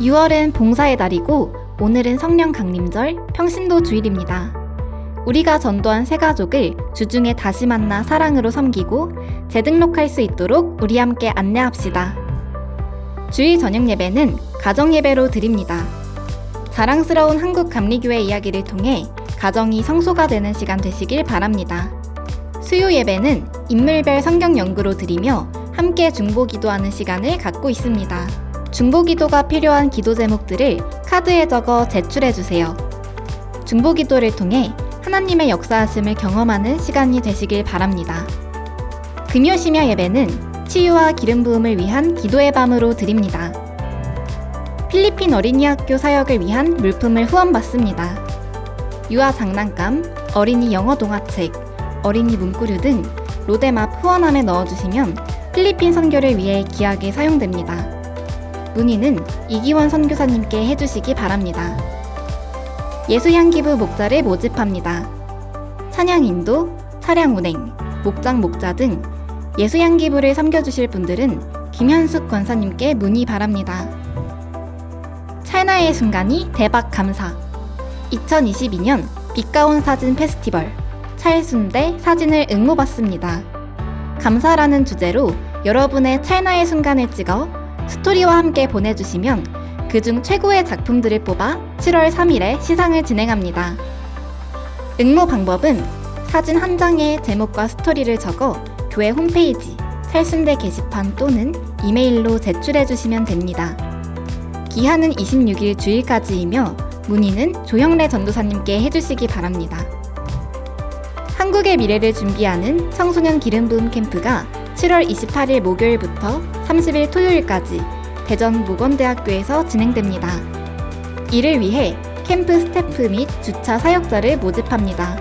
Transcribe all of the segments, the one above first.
6월은 봉사의 달이고 오늘은 성령 강림절 평신도 주일입니다. 우리가 전도한 새 가족을 주중에 다시 만나 사랑으로 섬기고 재등록할 수 있도록 우리 함께 안내합시다. 주일 저녁 예배는 가정 예배로 드립니다. 자랑스러운 한국 감리교회 이야기를 통해 가정이 성소가 되는 시간 되시길 바랍니다. 수요 예배는 인물별 성경 연구로 드리며 함께 중보 기도하는 시간을 갖고 있습니다. 중보 기도가 필요한 기도 제목들을 카드에 적어 제출해 주세요. 중보 기도를 통해 하나님의 역사하심을 경험하는 시간이 되시길 바랍니다. 금요 심야 예배는 치유와 기름 부음을 위한 기도의 밤으로 드립니다. 필리핀 어린이 학교 사역을 위한 물품을 후원받습니다. 유아 장난감, 어린이 영어 동화책, 어린이 문구류 등 로데맙 후원함에 넣어주시면 필리핀 선교를 위해 귀하게 사용됩니다. 문의는 이기원 선교사님께 해주시기 바랍니다. 예수향기부 목자를 모집합니다. 찬양 인도, 차량 운행, 목장 목자 등 예수향기부를 섬겨주실 분들은 김현숙 권사님께 문의 바랍니다. 찰나의 순간이 대박 감사 2022년 빛가온 사진 페스티벌 찰순대 사진을 응모받습니다. 감사라는 주제로 여러분의 찰나의 순간을 찍어 스토리와 함께 보내주시면 그중 최고의 작품들을 뽑아 7월 3일에 시상을 진행합니다. 응모 방법은 사진 한 장에 제목과 스토리를 적어 교회 홈페이지, 찰순대 게시판 또는 이메일로 제출해 주시면 됩니다. 기한은 26일 주일까지이며 문의는 조형래 전도사님께 해주시기 바랍니다. 한국의 미래를 준비하는 청소년 기름 부음 캠프가 7월 28일 목요일부터 30일 토요일까지 대전 모건대학교에서 진행됩니다. 이를 위해 캠프 스태프 및 주차 사역자를 모집합니다.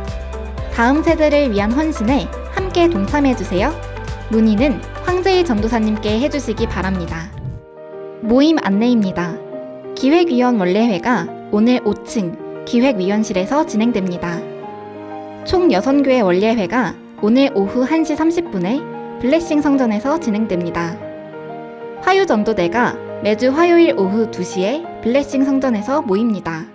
다음 세대를 위한 헌신에 함께 동참해주세요. 문의는 황재희 전도사님께 해주시기 바랍니다. 모임 안내입니다. 기획위원 원래회가 오늘 5층 기획위원실에서 진행됩니다. 총 6교회 원래회가 오늘 오후 1시 30분에 블레싱 성전에서 진행됩니다. 화요전도대가 매주 화요일 오후 2시에 블레싱 성전에서 모입니다.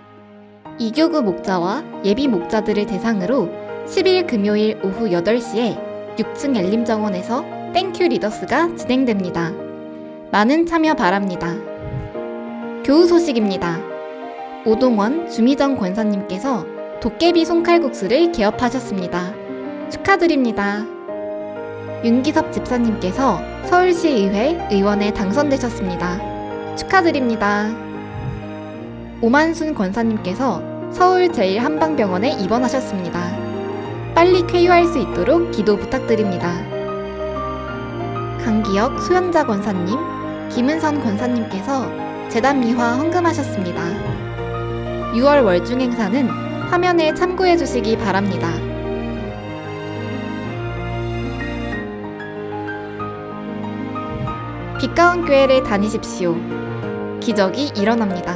이교구 목자와 예비 목자들을 대상으로 10일 금요일 오후 8시에 6층 엘림정원에서 땡큐 리더스가 진행됩니다. 많은 참여 바랍니다. 교우 소식입니다. 오동원 주미정 권사님께서 도깨비 손칼국수를 개업하셨습니다. 축하드립니다. 윤기섭 집사님께서 서울시의회 의원에 당선되셨습니다. 축하드립니다. 오만순 권사님께서 서울 제1한방병원에 입원하셨습니다. 빨리 쾌유할 수 있도록 기도 부탁드립니다. 강기혁 소현자 권사님, 김은선 권사님께서 재단 미화 헌금하셨습니다. 6월 월중 행사는 화면에 참고해 주시기 바랍니다. 빛가운 교회를 다니십시오. 기적이 일어납니다.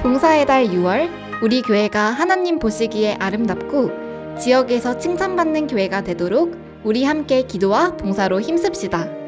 봉사의 달 6월, 우리 교회가 하나님 보시기에 아름답고 지역에서 칭찬받는 교회가 되도록 우리 함께 기도와 봉사로 힘씁시다.